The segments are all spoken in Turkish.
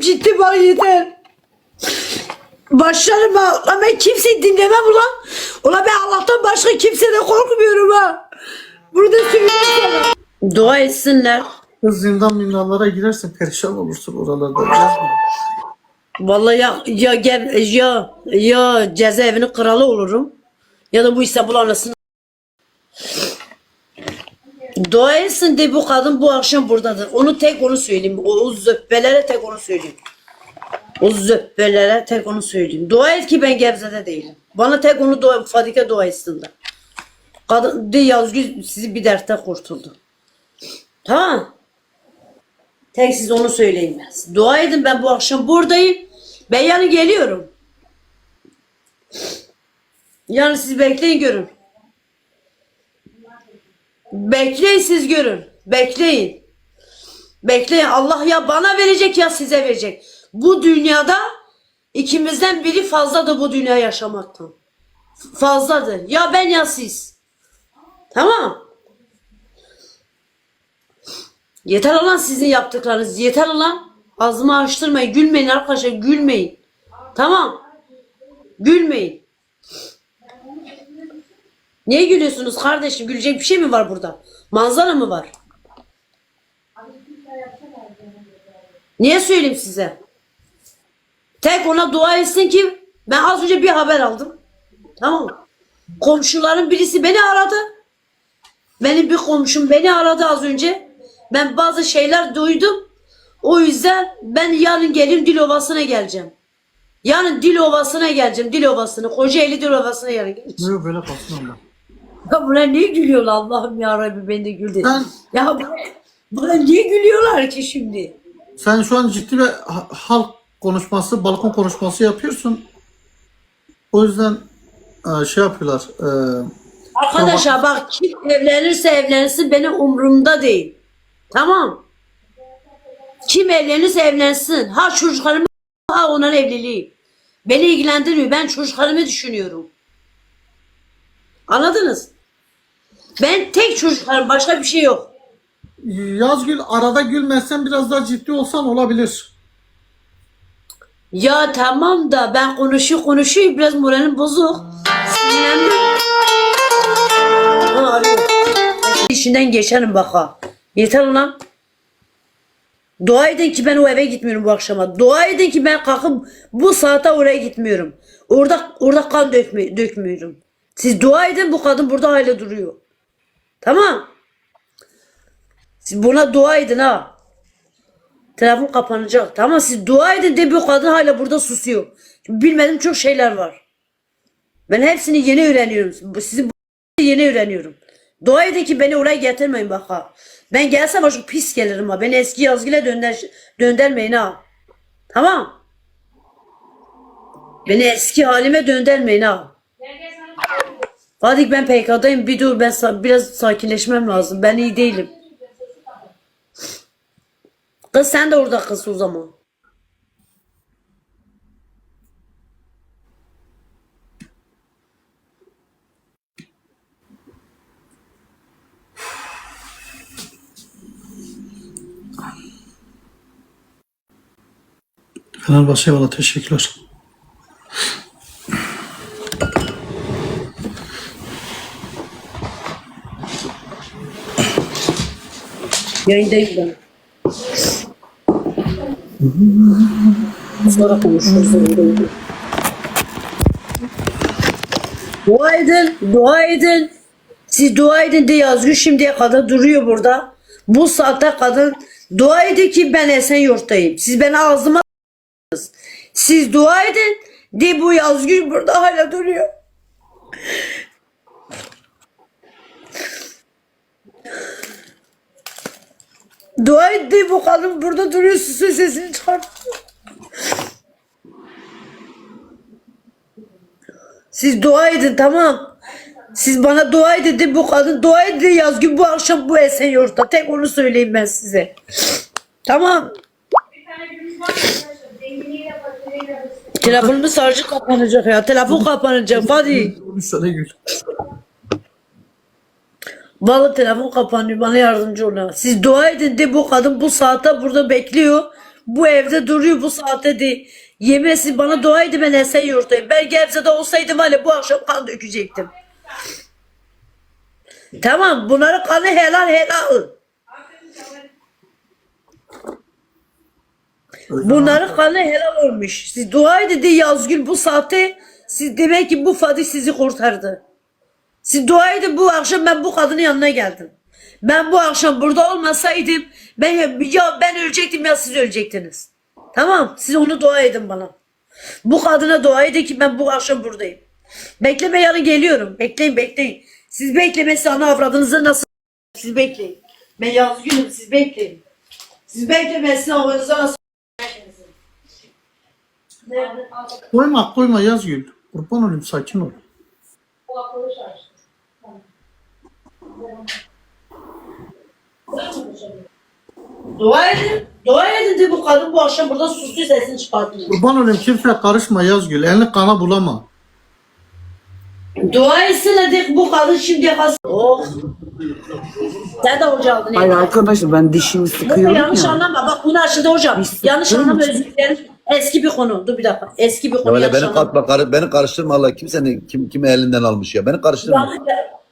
Ciddi bak yeter. Başlarım bak. Lan ben kimseyi dinlemem ulan. Ulan ben Allah'tan başka kimseden korkmuyorum ha. Burada söyleyeyim sana. Dua etsinler. Kız zindan mindanlara girersin perişan olursun oralarda. Yazma. Vallahi ya ya gel ya ya cezaevinin kralı olurum. Ya da bu İstanbul anasını Dua etsin de bu kadın bu akşam buradadır. Onu tek onu söyleyeyim. O, o zöppelere tek onu söyleyeyim. O zöppelere tek onu söyleyeyim. Dua et ki ben Gebze'de değilim. Bana tek onu dua, Fadike dua etsinler. Kadın de Yazgül sizi bir dertte kurtuldu. Tamam. Tek siz onu söyleyin ben. Dua edin ben bu akşam buradayım. Ben yarın geliyorum. Yarın siz bekleyin görün. Bekleyin siz görün. Bekleyin. Bekleyin. Allah ya bana verecek ya size verecek. Bu dünyada ikimizden biri fazladır bu dünya yaşamaktan. Fazladır. Ya ben ya siz. Tamam. Yeter olan sizin yaptıklarınız. Yeter olan ağzımı açtırmayın. Gülmeyin arkadaşlar. Gülmeyin. Tamam. Gülmeyin. Niye gülüyorsunuz kardeşim? Gülecek bir şey mi var burada? Manzara mı var? Niye söyleyeyim size? Tek ona dua etsin ki ben az önce bir haber aldım. Tamam mı? Komşuların birisi beni aradı. Benim bir komşum beni aradı az önce. Ben bazı şeyler duydum. O yüzden ben yarın gelin Dilovası'na geleceğim. Yarın Dilovası'na geleceğim. Dilovası'na. Kocaeli Dilovası'na yarın geleceğim. Yok böyle kalsın. Ya buna niye gülüyorlar Allah'ım ya Rabbi beni de güldür. Ben- Ya bu- buna niye gülüyorlar ki şimdi? Sen şu an ciddi bir ha- halk konuşması, balkon konuşması yapıyorsun. O yüzden e, şey yapıyorlar. e, Arkadaşlar bak kim evlenirse evlensin benim umurumda değil. Tamam. Kim evlenirse evlensin. Ha çocuklarım ha onların evliliği. Beni ilgilendirmiyor. Ben çocuklarımı düşünüyorum. Anladınız? Ben tek çocuklarım başka bir şey yok. Yazgül arada gülmezsen biraz daha ciddi olsan olabilir. Ya tamam da ben konuşuyor konuşuyor biraz moralim bozuk. Sinirlendim. Ha, arıyor. İşinden geçerim bak ha. Yeter ulan. Dua edin ki ben o eve gitmiyorum bu akşama. Dua edin ki ben kalkıp bu saate oraya gitmiyorum. Orada orada kan dökme, dökmüyorum. Siz dua edin bu kadın burada hala duruyor. Tamam. Siz buna dua edin ha. Telefon kapanacak. Tamam siz dua edin de bu kadın hala burada susuyor. Şimdi bilmediğim çok şeyler var. Ben hepsini yeni öğreniyorum. Sizin bu yeni öğreniyorum. Dua edin ki beni oraya getirmeyin bak ha. Ben gelsem çok pis gelirim ha. Beni eski yazgıyla dönder, döndürmeyin ha. Tamam. Beni eski halime döndürmeyin ha. Hadi ben PK'dayım. Bir dur ben sa- biraz sakinleşmem lazım. Ben iyi değilim. Kız sen de orada kız o zaman. Fenerbahçe valla teşekkürler. Yayındayım ben. Sonra konuşuruz. Dua edin, dua edin. Siz dua edin diye yazıyor şimdiye kadar duruyor burada. Bu saatte kadın dua edin ki ben Esenyurt'tayım. Siz beni ağzıma Siz dua edin diye bu yazgül burada hala duruyor. Dua et diye bu kadın burada duruyor susun sesini çıkartıyor. Siz dua edin tamam. Siz bana dua edin de bu kadın dua edin Yazgül bu akşam bu Esenyurt'ta. Tek onu söyleyeyim ben size. Tamam. Telefonumun şarjı kapanacak ya. Telefon kapanacak. Hadi. 13 tane gül. Vallahi telefon kapanıyor. Bana yardımcı olun. Siz dua edin de bu kadın bu saatte burada bekliyor. bu evde duruyor bu saatte de yemesi bana dua edin ben esen yurttayım. Ben Gebze'de olsaydım hala bu akşam kan dökecektim. Tamam bunların kanı helal helal. Bunların kanı helal olmuş. Siz dua edin de Yazgül bu saatte siz demek ki bu Fatih sizi kurtardı. Siz dua edin bu akşam ben bu kadının yanına geldim. Ben bu akşam burada olmasaydım ben ya ben ölecektim ya siz ölecektiniz. Tamam siz onu dua edin bana. Bu kadına dua edin ki ben bu akşam buradayım. Bekleme yarın geliyorum. Bekleyin bekleyin. Siz beklemesi ana avradınızı nasıl siz bekleyin. Ben Yazgül'üm siz bekleyin. Siz beklemesi avradınızı nasıl Nerede? Koyma koyma Yazgül. Kurban olayım sakin ol. Dua edin. Dua edin de bu kadın bu akşam burada susuz sesini çıkartmıyor. Kurban olayım kimseye karışma Yazgül. Elini kana bulama. Dua etsin dedik bu kadın şimdi yakası. Oh. Sen de hoca aldın. Hayır arkadaşlar ben dişimi sıkıyorum yanlış ya. anlama. Bak bunu açıldı hocam. Yanlış anlama özür dilerim. Eski bir konu. Dur bir dakika. Eski bir Ya konu. öyle yanlış beni katma, karı, beni karıştırma Allah. Kimsenin kim kimi elinden almış ya. Beni karıştırma.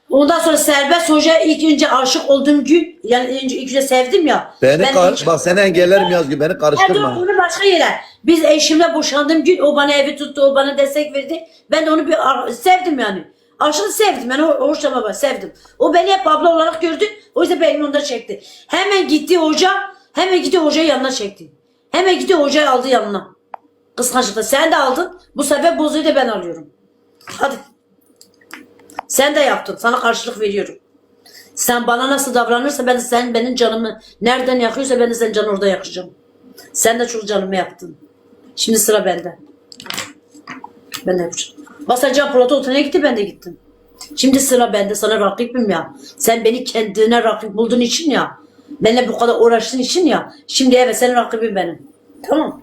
Ondan sonra Serbest Hoca ilk önce aşık olduğum gün yani önce ilk önce sevdim ya. Beni Ben kar ilk- bak seni engellerim Yazgül. Beni Ha, dur karıştırma. bunu başka yere. Biz eşimle boşandığım gün o bana evi tuttu, o bana destek verdi. Ben de onu bir ar- sevdim yani. Aşırı sevdim. Ben o hoşlama bak sevdim. O beni hep abla olarak gördü. O yüzden beni onda çekti. Hemen gitti hoca. Hemen gitti hocayı yanına çekti. Hemen gitti hocayı aldı yanına. Kıskançlıkla. Sen de aldın. Bu sefer bozuyu da ben alıyorum. Hadi. Sen de yaptın. Sana karşılık veriyorum. Sen bana nasıl davranırsa ben sen benim canımı nereden yakıyorsa ben de senin canını orada yakacağım. Sen de çok canımı yaktın. Şimdi sıra bende. Ben de yapacağım. Can Polat'a oteline gitti ben de gittim. Şimdi sıra bende sana rakibim ya. Sen beni kendine rakip bulduğun için ya. Benimle bu kadar uğraştığın için ya. Şimdi evet senin rakibin benim. Tamam.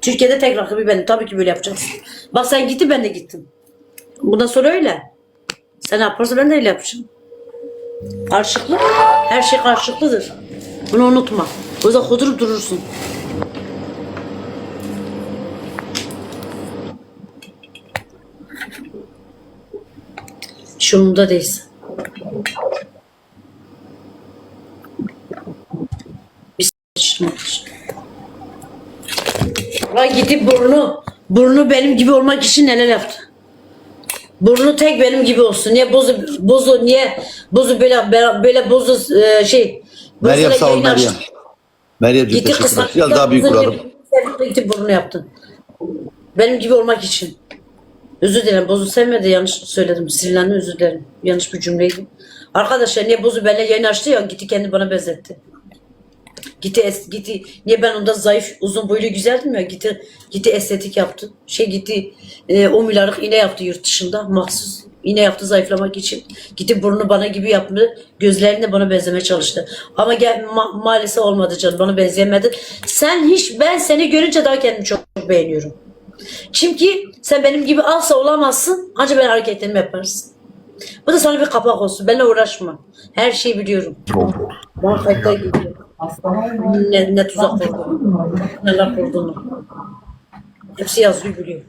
Türkiye'de tek rakibi benim. Tabii ki böyle yapacaksın. Bak sen gitti ben de gittim. Bundan sonra öyle. Sen ne yaparsan ben de öyle yapacağım. Karşılıklı. Her şey karşılıklıdır. Bunu unutma. O yüzden kudurup durursun. Şununda değilsin. Bir s***şim Vay gidip burnu, burnu benim gibi olmak için neler yaptı. Burnu tek benim gibi olsun. Niye bozu bozu niye bozu böyle böyle, böyle bozu e, şey Meryem sağ ol Meryem. Meryemciğim Gitti kısa. Biraz daha büyük kuralım. Gitti burnu yaptın. Benim gibi olmak için. Özür dilerim. Bozu sevmedi. Yanlış söyledim. Sinirlendim. Özür dilerim. Yanlış bir cümleydi. Arkadaşlar niye Bozu benimle yayın açtı ya gitti kendi bana benzetti. Gitti es, gitti niye ben onda zayıf uzun boylu güzeldim ya gitti gitti estetik yaptı. Şey gitti e, 10 milyarlık iğne yaptı yurt dışında mahsus. iğne yaptı zayıflamak için. Gitti burnu bana gibi yaptı. Gözlerini de bana benzemeye çalıştı. Ama gel, ma- maalesef olmadı canım. Bana benzeyemedi. Sen hiç ben seni görünce daha kendimi çok beğeniyorum. Çünkü sen benim gibi asla olamazsın. Ancak ben hareketlerimi yaparsın. Bu da sana bir kapak olsun. Benimle uğraşma. Her şeyi biliyorum. Bana kayıtlar gidiyor. Ne, ne tuzak kurduğunu. Neler kurduğunu. Hepsi yazıyor biliyor.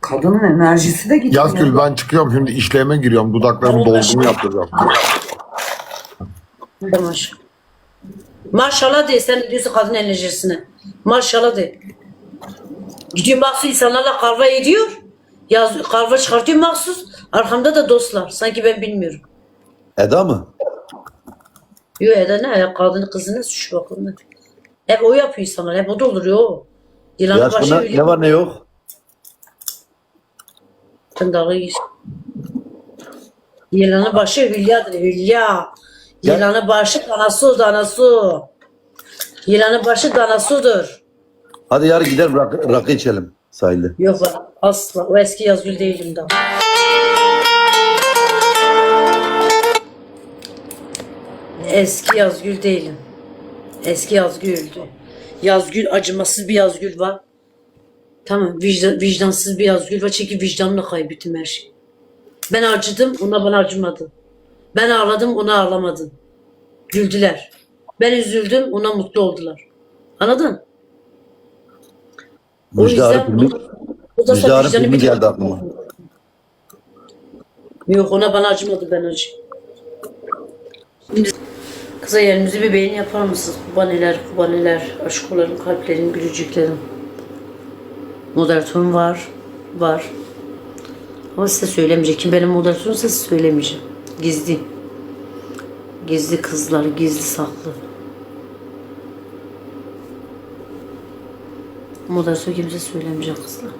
Kadının enerjisi de gidiyor. Yazgül ben çıkıyorum şimdi işleme giriyorum. Dudaklarımı dolgumu yaptıracağım. Maşallah. Maşallah de sen diyorsun kadın enerjisine. Maşallah de. Gidiyor mahsus insanlarla kavga ediyor. Yaz, kavga çıkartıyor mahsus. Arkamda da dostlar. Sanki ben bilmiyorum. Eda mı? Yok Eda ne? Ya kadın kızına suç bakın. Hep o yapıyor insanlar. Hep o dolduruyor o. Yılanı Ya başı öyle. ne var ne yok? Dalga geç. Yılanı başı Hülya'dır Hülya. Ya- Yılanı başı danası danası. Yılanı başı danasudur. Hadi yarın gidelim rakı, rakı içelim sahilde. Yok asla. O eski Yazgül değilim daha. Eski Yazgül değilim. Eski Yazgül'dü. Yazgül acımasız bir Yazgül var. Tamam vicdan, vicdansız bir Yazgül var. Çünkü vicdanımla kaybettim her şeyi. Ben acıdım ona bana acımadı. Ben ağladım ona ağlamadı. Güldüler. Ben üzüldüm, ona mutlu oldular. Anladın? O Müjde yüzden Arı filmi, o da Müjde bir- geldi aklıma. Yok ona bana acımadı ben acı. Şimdi kıza yerimizi bir beğeni yapar mısınız? Kubaneler, kubaneler, aşkolarım, kalplerim, gülücüklerim. Moderatörüm var, var. Ama size söylemeyeceğim. Kim benim moderatörüm size söylemeyeceğim. Gizli. Gizli kızlar, gizli saklı. Moderatör kimse söylemeyecek kızlar.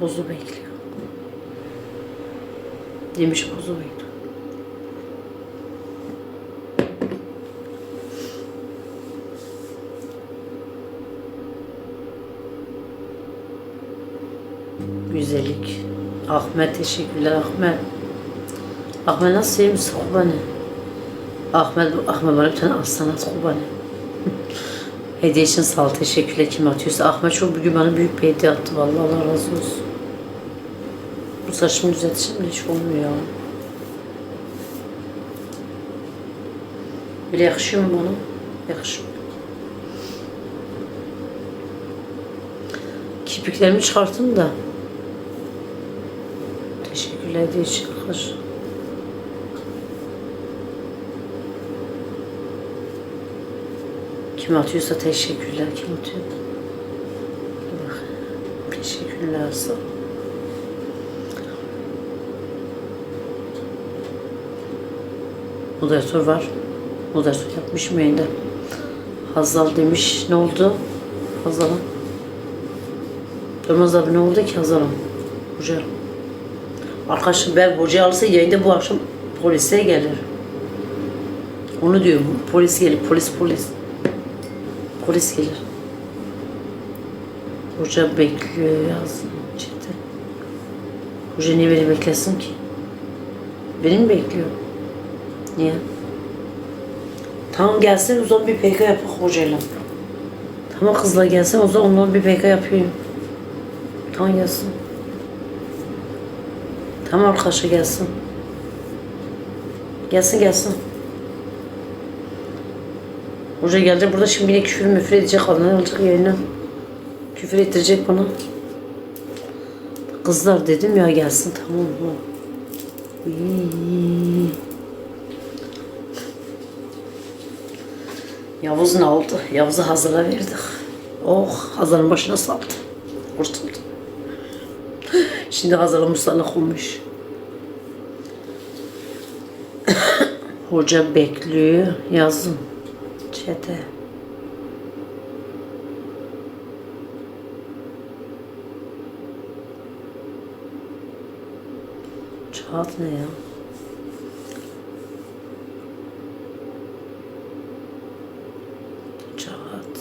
Bozu bekliyor. Demiş bozu bekliyor. Güzellik. Ahmet teşekkürler Ahmet. Ahmet nasıl sevmişsin Kubani? Ahmet, Ahmet bana bir tane aslan at Kubani. Hediye için sağ ol teşekkürler kim atıyorsa. Ahmet çok bugün bana büyük bir hediye attı vallahi Allah razı olsun. Bu saçımı düzeltişim de hiç olmuyor. Böyle yakışıyor mu bana? Yakışıyor. Kirpiklerimi çıkarttım da. Hediye için arkadaşlar. Kim atıyorsa teşekkürler. Kim atıyor? Teşekkürler ol. Moderatör var. Moderatör yapmış mı yayında? Hazal demiş. Ne oldu? Hazal'ım. Durmaz abi ne oldu ki Hazal'ım? Hoca. Arkadaşım ben hoca alırsa yayında bu akşam polise gelir. Onu diyorum. Polis gelir. Polis polis. Polis gelir. Hoca bekliyor yazın çete. Hoca niye beni beklesin ki? Beni mi bekliyor? Niye? Tamam gelsin o zaman bir PK yapak hocayla. Tamam kızla gelsin o zaman onunla bir PK yapayım. Tamam gelsin. Tamam arkadaşa gelsin. Gelsin gelsin. Hoca gelecek burada şimdi yine küfür müfür edecek adını alacak yayına. Küfür ettirecek bana. Kızlar dedim ya gelsin tamam mı? Yavuz ne oldu? Yavuz'u Hazır'a verdik. Oh Hazır'ın başına saldı. Kurtuldu. Şimdi Hazır'a musallık olmuş. Hoca bekliyor. Yazın. Çete. Çağat ne ya? Çağat.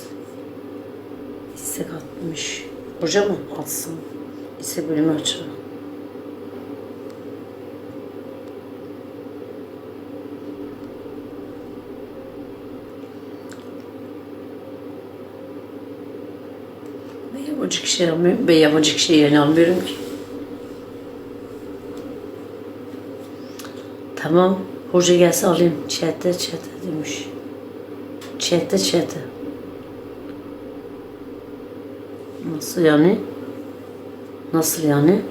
İstek atmış. Hoca mı atsın? İstek bölümü açalım. Ben yabancı kişi almıyorum. Ben yabancı kişi yerine almıyorum ki. Tamam. Hoca gelse alayım. Çete çete demiş. Çete çete. Nasıl yani? Nasıl yani?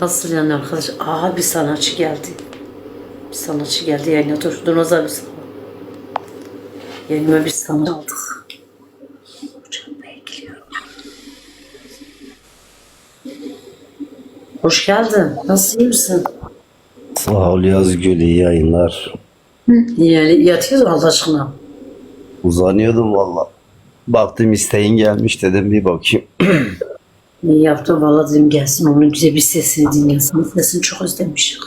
Nasıl yani arkadaş? Aa bir sanatçı geldi. Bir sanatçı geldi yayına. Dur, Durmaz abi sana. Yayınıma bir sanatçı aldık. Hoş geldin. Nasıl iyi misin? Sağ ol Yazgül iyi yayınlar. Yani yatıyoruz Allah aşkına. Uzanıyordum valla. Baktım isteğin gelmiş dedim bir bakayım. İyi yaptın valla dedim gelsin onun güzel bir sesini dinlesin. Sesini çok özlemişim.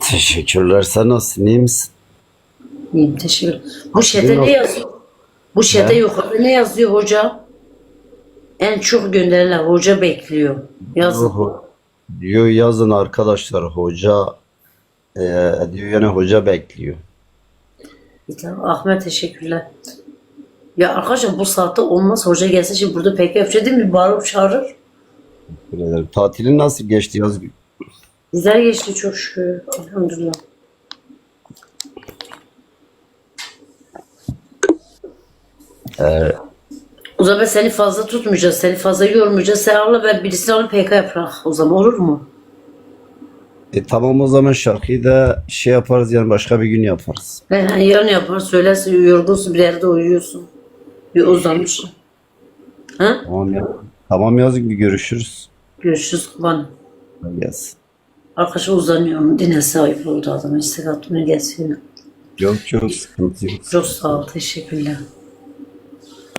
Teşekkürler sen nasılsın iyi misin? İyiyim teşekkür Bu şeyde ne yazıyor? Bu şeyde yukarıda ne yazıyor hoca? En çok gönderilen hoca bekliyor. Yazın. Diyor yazın arkadaşlar hoca e, diyor yani hoca bekliyor. Tane Ahmet teşekkürler. Ya arkadaşlar bu saatte olmaz. Hoca gelse şimdi burada pek yapacak değil mi? Bağırıp çağırır. Teşekkür ederim. Tatilin nasıl geçti Yazgül? Güzel geçti çok şükür. Elhamdülillah. O zaman seni fazla tutmayacağız. Seni fazla yormayacağız. Sen Allah ben birisini alıp PK yaprak. O zaman olur mu? E tamam o zaman şarkıyı da şey yaparız yani başka bir gün yaparız. He, he, yarın yapar. Söylersin yorgunsun bir yerde uyuyorsun. Bir uzanmış. Ha? Tamam ya. Tamam yazın bir görüşürüz. Görüşürüz. Hadi Gelsin. Arkadaşlar uzanıyorum. Dine sahip oldu adam. İstek atmaya gelsin. Yok yok sıkıntı yok. Çok sağ ol. Teşekkürler.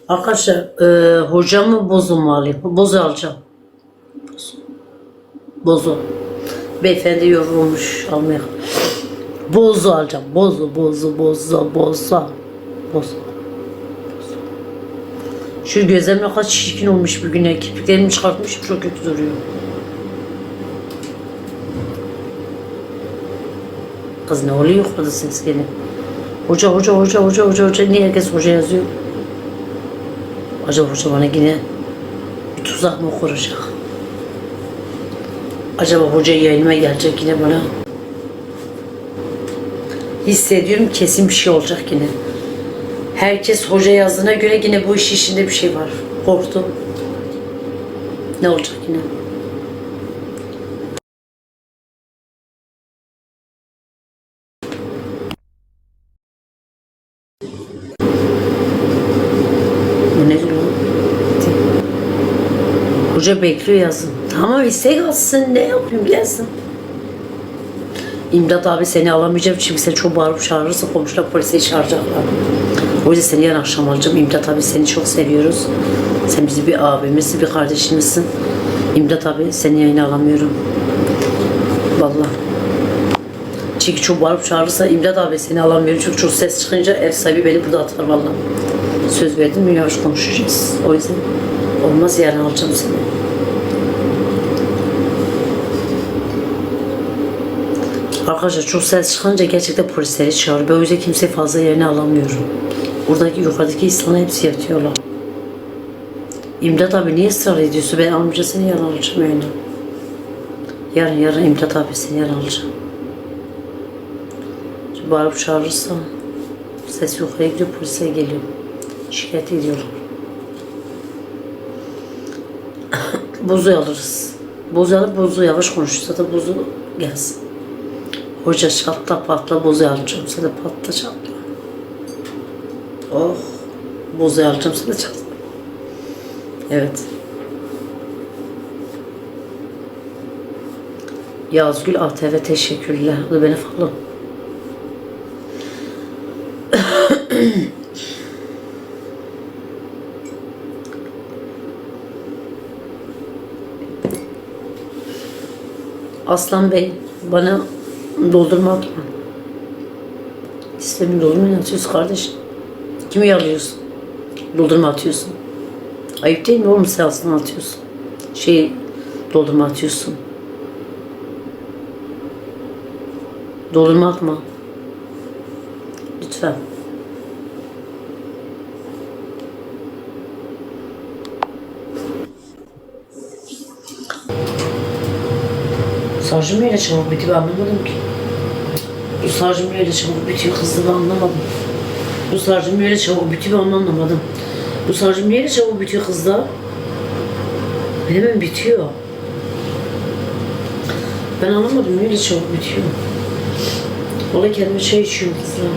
Arkadaşlar e, hocamı bozu mu alayım? Bozu alacağım. Bozu. Beyefendi yorulmuş almaya. Bozu alacağım. Bozu, bozu, bozu, bozu. Bozu. Şu gözlerim ne kadar çirkin olmuş bir güne. Kirpiklerimi çıkartmış çok kötü duruyor. Kız ne oluyor yukarıda ses geliyor. Hoca hoca hoca hoca hoca hoca niye herkes hoca yazıyor? Acaba hoca bana yine bir tuzak mı kuracak? Acaba hoca yayınıma gelecek yine bana? Hissediyorum kesin bir şey olacak yine. Herkes hoca yazdığına göre yine bu iş işinde bir şey var. Korktum. Ne olacak yine? Hoca bekliyor yazın. Tamam istek atsın ne yapayım gelsin. İmdat abi seni alamayacağım çünkü sen çok bağırıp çağırırsa komşular polise çağıracaklar. O yüzden seni yarın akşam alacağım. İmdat abi seni çok seviyoruz. Sen bizim bir abimizsin, bir kardeşimizsin. İmdat abi seni yayına alamıyorum. Vallahi. Çünkü çok bağırıp çağırırsa İmdat abi seni alamıyorum. Çünkü çok ses çıkınca ev sahibi beni burada atar vallahi. Söz verdim yavaş konuşacağız. O yüzden olmaz yarın alacağım seni. Arkadaşlar çok ses çıkınca gerçekten polisleri o yüzden kimseyi fazla yerine alamıyorum. Buradaki yukarıdaki insanlar hepsi yatıyorlar. İmdat abi niye ısrar ediyorsun? Ben almayacağım seni yarın alacağım yani. Yarın yarın İmdat abi seni yarın alacağım. Şimdi bağırıp çağırırsa ses yukarıya gidiyor polise geliyor. Şikayet ediyorlar. bozu alırız. Bozu alıp bozu yavaş konuşursa da bozu gelsin. Hoca çatla patla bozu alacağım. Sen de patla çatla. Oh. Bozu alacağım sen de çatla. Evet. Yazgül ATV teşekkürler. Da beni falan. Aslan Bey bana doldurma atma. Sistemi doldurma atıyorsun kardeş. Kimi yalıyorsun? Doldurma atıyorsun. Ayıp değil mi oğlum sen aslında atıyorsun. Şey doldurma atıyorsun. Doldurma atma. Lütfen. Sarjım öyle çabuk bitiyor ben anlamadım ki. Bu sarjım öyle çabuk bitiyor kızdı ben anlamadım. Bu sarjım öyle çabuk bitiyor ben anlamadım. Bu sarjım öyle çabuk bitiyor kızda. Hemen bitiyor. Ben anlamadım öyle çabuk bitiyor. Vallahi kendime çay içiyorum kızla.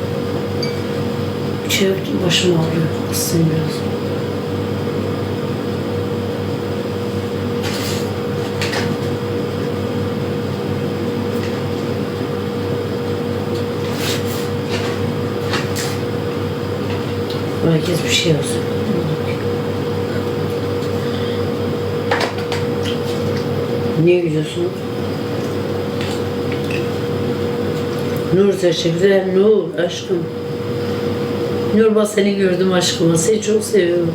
Çay yaptım başım ağrıyor. Kızsın biraz. Herkes bir şey yazıyor. Niye gülüyorsun? Nur teşekkürler. Nur aşkım. Nur bak seni gördüm aşkım. Seni çok seviyorum.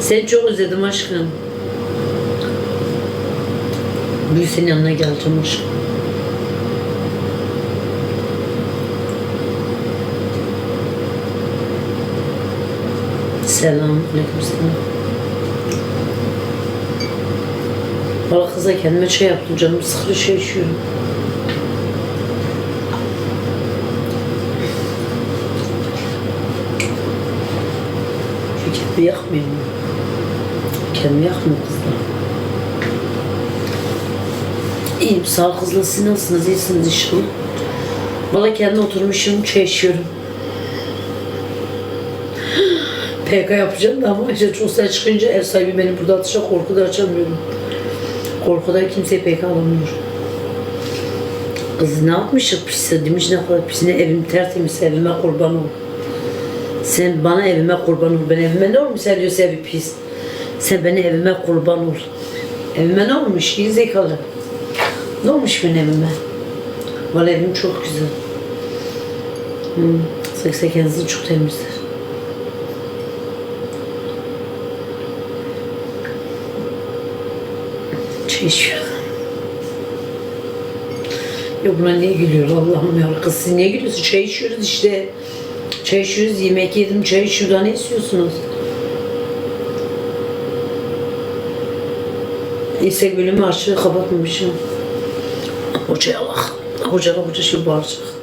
Seni çok özledim aşkım. Bir senin yanına geleceğim aşkım. Selam. Aleyküm selam. Valla kıza kendime şey yaptım canım sıkılı şey içiyorum. Kendimi yakmayayım mı? Kendimi yakmıyor kızlar. İyiyim sağ ol kızlar siz nasılsınız? İyisiniz inşallah. Valla kendi oturmuşum çay içiyorum. PK yapacağım da ama işte çok ses çıkınca ev sahibi beni burada atacak korkuda açamıyorum. Korkuda kimseye PK alamıyor. Kız ne yapmışık pis demiş ne kadar pis ne evim tertemiz evime kurban ol. Sen bana evime kurban ol. Ben evime ne olmuş sen diyorsun evi pis. Sen beni evime kurban ol. Evime ne olmuş? İyi zekalı. Ne olmuş benim evime? Valla evim çok güzel. Hmm. Seksen kendisi çok temizdir. Çay içiyor. Ya buna niye gülüyor Allah'ım ya kız siz niye gülüyorsun? Çay içiyoruz işte. Çay içiyoruz, yemek yedim, çay içiyor. Daha ne istiyorsunuz? Neyse bölümü açığı kapatmamışım. Hocaya bak. Hoca da hoca şu bağıracak.